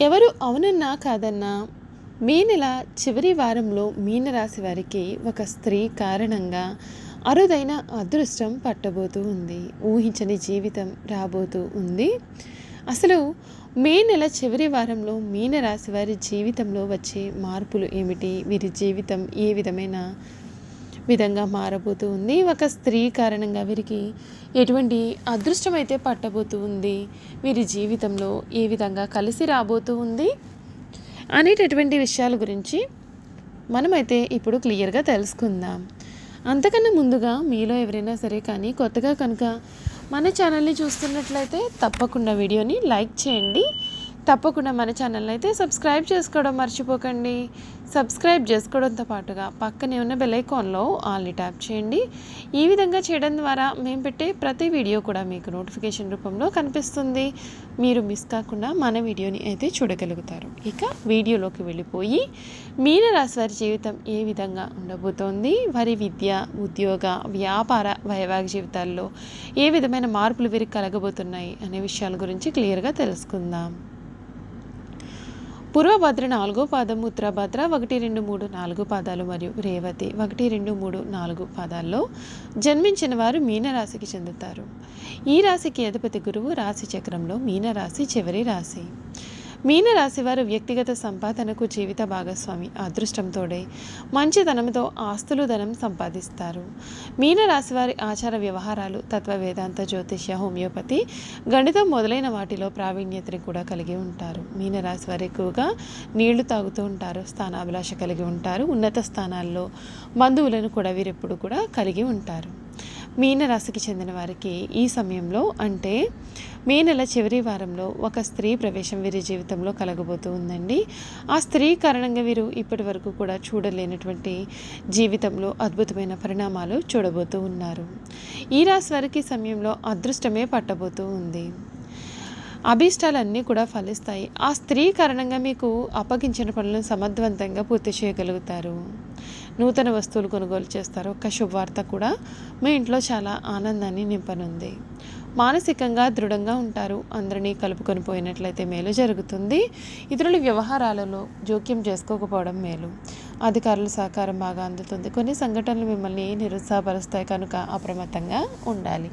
ఎవరు అవునన్నా కాదన్నా మే నెల చివరి వారంలో మీనరాశి వారికి ఒక స్త్రీ కారణంగా అరుదైన అదృష్టం పట్టబోతూ ఉంది. ఊహించని జీవితం రాబోతూ ఉంది. అసలు మే నెల చివరి వారంలో మీనరాశి వారి జీవితంలో వచ్చే మార్పులు ఏమిటి? వీరి జీవితం ఏ విధమైన విధంగా మారబోతూ ఉంది. ఒక స్త్రీ కారణంగా వీరికి ఎటువంటి అదృష్టం అయితే పట్టబోతూ ఉంది. వీరి జీవితంలో ఏ విధంగా కలిసి రాబోతూ ఉంది అనేటటువంటి విషయాల గురించి మనమైతే ఇప్పుడు క్లియర్గా తెలుసుకుందాం. అంతకన్నా ముందుగా మీలో ఎవరైనా సరే కానీ కొత్తగా కనుక మన ఛానల్ని చూస్తున్నట్లయితే తప్పకుండా వీడియోని లైక్ చేయండి. తప్పకుండా మన ఛానల్ అయితే సబ్స్క్రైబ్ చేసుకోవడం మర్చిపోకండి. సబ్స్క్రైబ్ చేసుకోవడంతో పాటుగా పక్కనే ఉన్న బెలైకాన్లో ఆల్ని ట్యాప్ చేయండి. ఈ విధంగా చేయడం ద్వారా మేము పెట్టే ప్రతి వీడియో కూడా మీకు నోటిఫికేషన్ రూపంలో కనిపిస్తుంది. మీరు మిస్ కాకుండా మన వీడియోని అయితే చూడగలుగుతారు. ఇక వీడియోలోకి వెళ్ళిపోయి మీనరాశి వారి జీవితం ఏ విధంగా ఉండబోతోంది? వారి విద్య ఉద్యోగ వ్యాపార వైవాహిక జీవితాల్లో ఏ విధమైన మార్పులు వీరికి కలగబోతున్నాయి అనే విషయాల గురించి క్లియర్గా తెలుసుకుందాం. పూర్వభద్ర నాలుగో పాదం ఉత్తరభద్ర ఒకటి రెండు మూడు నాలుగు పాదాలు మరియు రేవతి ఒకటి రెండు మూడు నాలుగు పాదాల్లో జన్మించిన వారు మీనరాశికి చెందుతారు. ఈ రాశికి అధిపతి గురువు రాశి చక్రంలో మీనరాశి చివరి రాశి. మీనరాశి వారు వ్యక్తిగత సంపాదనకు జీవిత భాగస్వామి అదృష్టంతోడే మంచితనంతో ఆస్తులు ధనం సంపాదిస్తారు. మీనరాశి వారి ఆచార వ్యవహారాలు తత్వ వేదాంత జ్యోతిష్య హోమియోపతి గణితం మొదలైన వాటిలో ప్రావీణ్యతని కూడా కలిగి ఉంటారు. మీనరాశి వారు ఎక్కువగా నీళ్ళు తాగుతూ ఉంటారు స్థానాభిలాష కలిగి ఉంటారు ఉన్నత స్థానాల్లో బంధువులను కూడా వీరెప్పుడు కూడా కలిగి ఉంటారు. మీనరాశికి చెందిన వారికి ఈ సమయంలో అంటే మే నెల చివరి వారంలో ఒక స్త్రీ ప్రవేశం వీరి జీవితంలో కలగబోతూ ఉందండి. ఆ స్త్రీ కారణంగా వీరు ఇప్పటి వరకు కూడా చూడలేనటువంటి జీవితంలో అద్భుతమైన పరిణామాలు చూడబోతూ ఉన్నారు. ఈ రాశి వారికి సమయంలో అదృష్టమే పట్టబోతూ ఉంది. అభీష్టాలన్నీ కూడా ఫలిస్తాయి. ఆ స్త్రీ కారణంగా మీకు అప్పగించిన పనులను సమర్థవంతంగా పూర్తి చేయగలుగుతారు. నూతన వస్తువులు కొనుగోలు చేస్తారు. ఒక శుభవార్త కూడా మీ ఇంట్లో చాలా ఆనందాన్ని నింపనుంది. మానసికంగా దృఢంగా ఉంటారు. అందరినీ కలుపుకొని పోయినట్లయితే మేలు జరుగుతుంది. ఇతరుల వ్యవహారాలలో జోక్యం చేసుకోకపోవడం మేలు. అధికారుల సహకారం బాగా అందుతుంది. కొన్ని సంఘటనలు మిమ్మల్ని నిరుత్సాహపరుస్తాయి. కనుక అప్రమత్తంగా ఉండాలి.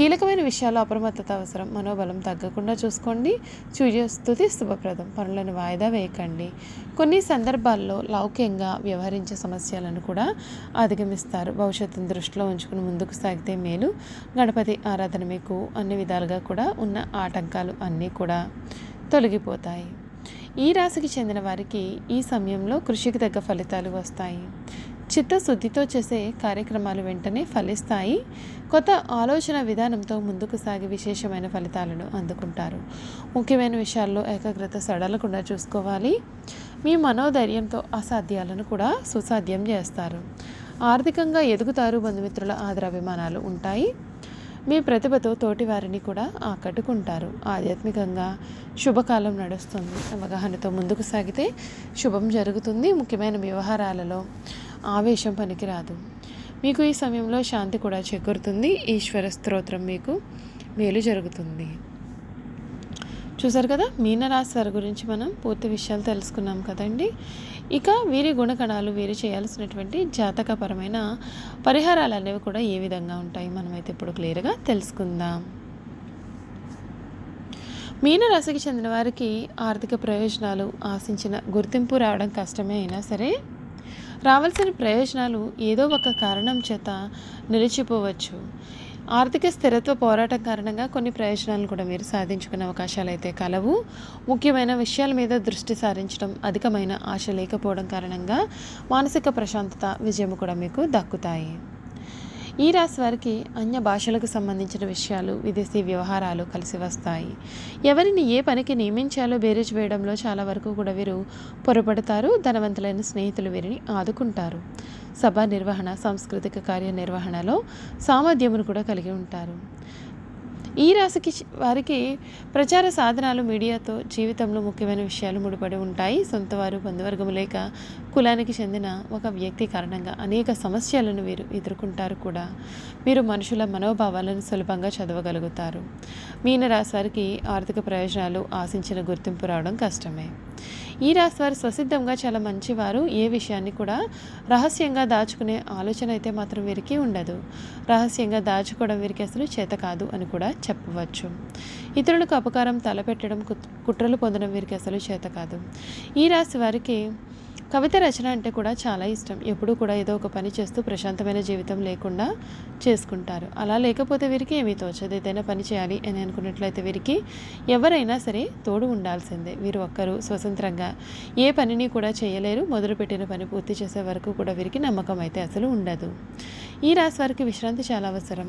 కీలకమైన విషయాల్లో అప్రమత్తత అవసరం. మనోబలం తగ్గకుండా చూసుకోండి. సూర్యస్థుతి శుభప్రదం. పనులను వాయిదా వేయకండి. కొన్ని సందర్భాల్లో లౌక్యంగా వ్యవహరించే సమస్యలను కూడా అధిగమిస్తారు. భవిష్యత్తును దృష్టిలో ఉంచుకుని ముందుకు సాగితే మేలు. గణపతి ఆరాధన మీకు అన్ని విధాలుగా కూడా ఉన్న ఆటంకాలు అన్నీ కూడా తొలగిపోతాయి. ఈ రాశికి చెందిన వారికి ఈ సమయంలో కృషికి తగ్గ ఫలితాలు వస్తాయి. చిత్తశుద్ధితో చేసే కార్యక్రమాలు వెంటనే ఫలిస్తాయి. కొత్త ఆలోచన విధానంతో ముందుకు సాగి విశేషమైన ఫలితాలను అందుకుంటారు. ముఖ్యమైన విషయాల్లో ఏకాగ్రత సడలకుండా చూసుకోవాలి. మీ మనోధైర్యంతో అసాధ్యాలను కూడా సుసాధ్యం చేస్తారు. ఆర్థికంగా ఎదుగుతారు బంధుమిత్రుల ఆదరాభిమానాలు ఉంటాయి. మీ ప్రతిభతో తోటి వారిని కూడా ఆకట్టుకుంటారు. ఆధ్యాత్మికంగా శుభకాలం నడుస్తుంది. అవగాహనతో ముందుకు సాగితే శుభం జరుగుతుంది. ముఖ్యమైన వ్యవహారాలలో ఆవేశం పనికిరాదు. మీకు ఈ సమయంలో శాంతి కూడా చేకూరుతుంది. ఈశ్వర స్తోత్రం మీకు మేలు జరుగుతుంది. చూసారు కదా? మీనరాశి వారి గురించి మనం పూర్తి విషయాలు తెలుసుకున్నాం కదండి. ఇక వీరి గుణగణాలు వీరు చేయాల్సినటువంటి జాతకపరమైన పరిహారాలు అనేవి కూడా ఏ విధంగా ఉంటాయి? మనమైతే ఇప్పుడు క్లియర్గా తెలుసుకుందాం. మీనరాశికి చెందిన వారికి ఆర్థిక ప్రయోజనాలు ఆశించిన గుర్తింపు రావడం కష్టమే అయినా సరే రావాల్సిన ప్రయోజనాలు ఏదో ఒక కారణం చేత నిలిచిపోవచ్చు. ఆర్థిక స్థిరత్వ పోరాటం కారణంగా కొన్ని ప్రయోజనాలు కూడా మీరు సాధించుకునే అవకాశాలు అయితే కలవు. ముఖ్యమైన విషయాల మీద దృష్టి సారించడం అధికమైన ఆశ లేకపోవడం కారణంగా మానసిక ప్రశాంతత విజయం కూడా మీకు దక్కుతాయి. ఈ రాశి వారికి అన్య భాషలకు సంబంధించిన విషయాలు విదేశీ వ్యవహారాలు కలిసి వస్తాయి. ఎవరిని ఏ పనికి నియమించాలో బేరేజ్ వేయడంలో చాలా వరకు కూడా వీరు పొరపడతారు. ధనవంతులైన స్నేహితులు వీరిని ఆదుకుంటారు. సభ నిర్వహణ సాంస్కృతిక కార్యనిర్వహణలో సామర్థ్యమును కూడా కలిగి ఉంటారు. ఈ రాశికి వారికి ప్రచార సాధనాలు మీడియాతో జీవితంలో ముఖ్యమైన విషయాలు ముడిపడి ఉంటాయి. సొంత వారు బంధువర్గము లేక కులానికి చెందిన ఒక వ్యక్తి కారణంగా అనేక సమస్యలను వీరు ఎదుర్కొంటారు కూడా. మీరు మనుషుల మనోభావాలను సులభంగా చదవగలుగుతారు. మీనరాశి వారికి ఆర్థిక ప్రయోజనాలు ఆశించిన గుర్తింపు రావడం కష్టమే. ఈ రాశి వారు స్వసిద్ధంగా చాలా మంచివారు. ఏ విషయాన్ని కూడా రహస్యంగా దాచుకునే ఆలోచన అయితే మాత్రం వీరికి ఉండదు. రహస్యంగా దాచుకోవడం వీరికి అసలు చేత కాదు అని కూడా చెప్పవచ్చు. ఇతరులకు అపకారం తలపెట్టడం కుట్రలు పొందడం వీరికి అసలు చేత కాదు. ఈ రాశి వారికి కవిత రచన అంటే కూడా చాలా ఇష్టం. ఎప్పుడూ కూడా ఏదో ఒక పని చేస్తూ ప్రశాంతమైన జీవితం లేకుండా చేసుకుంటారు. అలా లేకపోతే వీరికి ఏమీ తోచదు. ఏదైనా పని చేయాలి అని అనుకున్నట్లయితే వీరికి ఎవరైనా సరే తోడు ఉండాల్సిందే. వీరు ఒక్కరు స్వతంత్రంగా ఏ పనిని కూడా చేయలేరు. మొదలుపెట్టిన పని పూర్తి చేసే వరకు కూడా వీరికి నమ్మకం అయితే అసలు ఉండదు. ఈ రాశి వారికి విశ్రాంతి చాలా అవసరం.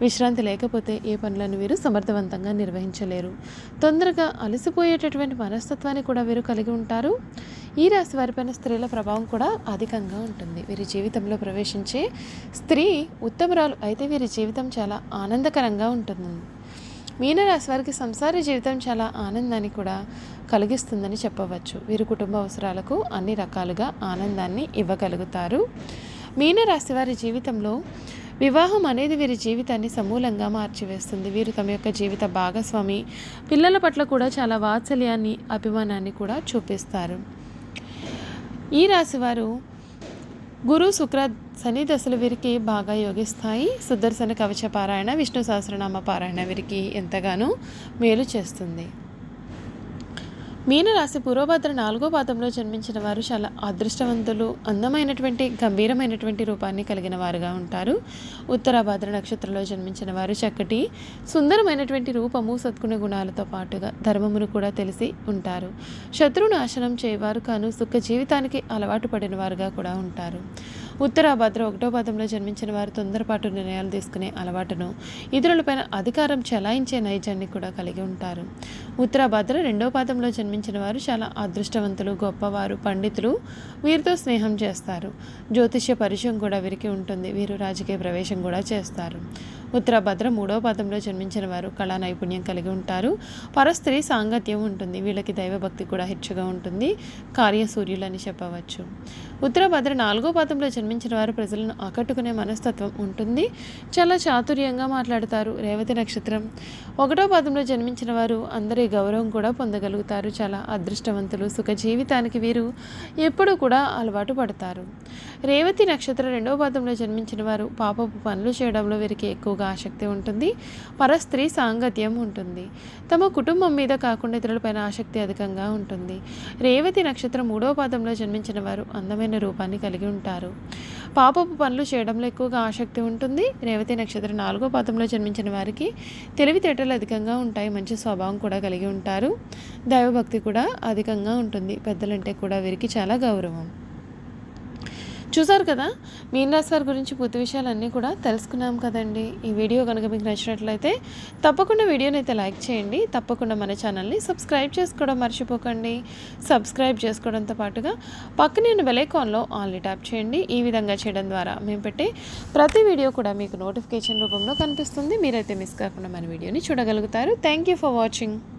విశ్రాంతి లేకపోతే ఏ పనులను వీరు సమర్థవంతంగా నిర్వహించలేరు. తొందరగా అలసిపోయేటటువంటి మనస్తత్వాన్ని కూడా వీరు కలిగి ఉంటారు. ఈ రాశి వారిపైన స్త్రీల ప్రభావం కూడా అధికంగా ఉంటుంది. వీరి జీవితంలో ప్రవేశించే స్త్రీ ఉత్తమరాలు అయితే వీరి జీవితం చాలా ఆనందకరంగా ఉంటుంది. మీనరాశి వారికి సంసార జీవితం చాలా ఆనందాన్ని కూడా కలిగిస్తుందని చెప్పవచ్చు. వీరి కుటుంబ అవసరాలకు అన్ని రకాలుగా ఆనందాన్ని ఇవ్వగలుగుతారు. మీనరాశి వారి జీవితంలో వివాహం అనేది వీరి జీవితాన్ని సమూలంగా మార్చివేస్తుంది. వీరు తమ యొక్క జీవిత భాగస్వామి పిల్లల పట్ల కూడా చాలా వాత్సల్యాన్ని అభిమానాన్ని కూడా చూపిస్తారు. ఈ రాశి వారు గురు శుక్ర శని దశలు వీరికి బాగా యోగిస్తాయి. సుదర్శన కవచ పారాయణ విష్ణు సహస్రనామ పారాయణ వీరికి ఎంతగానో మేలు చేస్తుంది. మీనరాశి పూర్వభద్ర నాలుగో పాదంలో జన్మించిన వారు చాలా అదృష్టవంతులు అందమైనటువంటి గంభీరమైనటువంటి రూపాన్ని కలిగిన వారుగా ఉంటారు. ఉత్తరాభద్ర నక్షత్రంలో జన్మించిన వారు చక్కటి సుందరమైనటువంటి రూపము సద్గుణ గుణాలతో పాటుగా ధర్మమును కూడా తెలిసి ఉంటారు. శత్రువు నాశనం చేయవారు కాను సుఖ జీవితానికి అలవాటు పడిన వారుగా కూడా ఉంటారు. ఉత్తరాభద్ర ఒకటో పదంలో జన్మించిన వారు తొందరపాటు నిర్ణయాలు తీసుకునే అలవాటును ఇతరులపైన అధికారం చెలాయించే నైజాన్ని కూడా కలిగి ఉంటారు. ఉత్తరాభద్ర రెండో పాదంలో జన్మించిన వారు చాలా అదృష్టవంతులు గొప్పవారు పండితులు. వీరితో స్నేహం చేస్తారు. జ్యోతిష్య పరిచయం కూడా వీరికి ఉంటుంది. వీరు రాజకీయ ప్రవేశం కూడా చేస్తారు. ఉత్తరాభద్ర మూడో పాదంలో జన్మించిన వారు కళా నైపుణ్యం కలిగి ఉంటారు. పరస్త్రీ సాంగత్యం ఉంటుంది. వీళ్ళకి దైవభక్తి కూడా హెచ్చుగా ఉంటుంది. కార్యసూర్యులు అని చెప్పవచ్చు. ఉత్తరాభద్ర నాలుగో పాదంలో జన్మించిన వారు ప్రజలను ఆకట్టుకునే మనస్తత్వం ఉంటుంది. చాలా చాతుర్యంగా మాట్లాడతారు. రేవతి నక్షత్రం. ఒకటో పాదంలో జన్మించిన వారు అందరి గౌరవం కూడా పొందగలుగుతారు. చాలా అదృష్టవంతులు సుఖ జీవితానికి వీరు ఎప్పుడూ కూడా అలవాటు పడతారు. రేవతి నక్షత్రం రెండవ పాదంలో జన్మించిన వారు పాపపు పనులు చేయడంలో వీరికి ఎక్కువగా ఆసక్తి ఉంటుంది పరస్త్రీ సాంగత్యం ఉంటుంది. తమ కుటుంబం మీద కాకుండా ఇతరులపైన ఆసక్తి అధికంగా ఉంటుంది. రేవతి నక్షత్రం మూడవ పాదంలో జన్మించిన వారు అందమైన రూపాన్ని కలిగి ఉంటారు. పాపపు పనులు చేయడంలో ఎక్కువగా ఆసక్తి ఉంటుంది. రేవతి నక్షత్రం నాలుగో పాదంలో జన్మించిన వారికి తెలివితేటలు అధికంగా ఉంటాయి మంచి స్వభావం కూడా కలిగి ఉంటారు. దైవభక్తి కూడా అధికంగా ఉంటుంది. పెద్దలంటే కూడా వీరికి చాలా గౌరవం. చూసారు కదా? మీనరాశి వారి గురించి పూర్తి విషయాలన్నీ కూడా తెలుసుకున్నాం కదండి. ఈ వీడియో కనుక మీకు నచ్చినట్లయితే తప్పకుండా వీడియోని అయితే లైక్ చేయండి. తప్పకుండా మన ఛానల్ని సబ్స్క్రైబ్ చేసుకోవడం మర్చిపోకండి. సబ్స్క్రైబ్ చేసుకోవడంతో పాటుగా పక్కనే ఉన్న బెలైకాన్లో ఆన్లీ ట్యాప్ చేయండి. ఈ విధంగా చేయడం ద్వారా మేము పెట్టే ప్రతి వీడియో కూడా మీకు నోటిఫికేషన్ రూపంలో కనిపిస్తుంది. మీరైతే మిస్ కాకుండా మన వీడియోని చూడగలుగుతారు. Thank you for watching.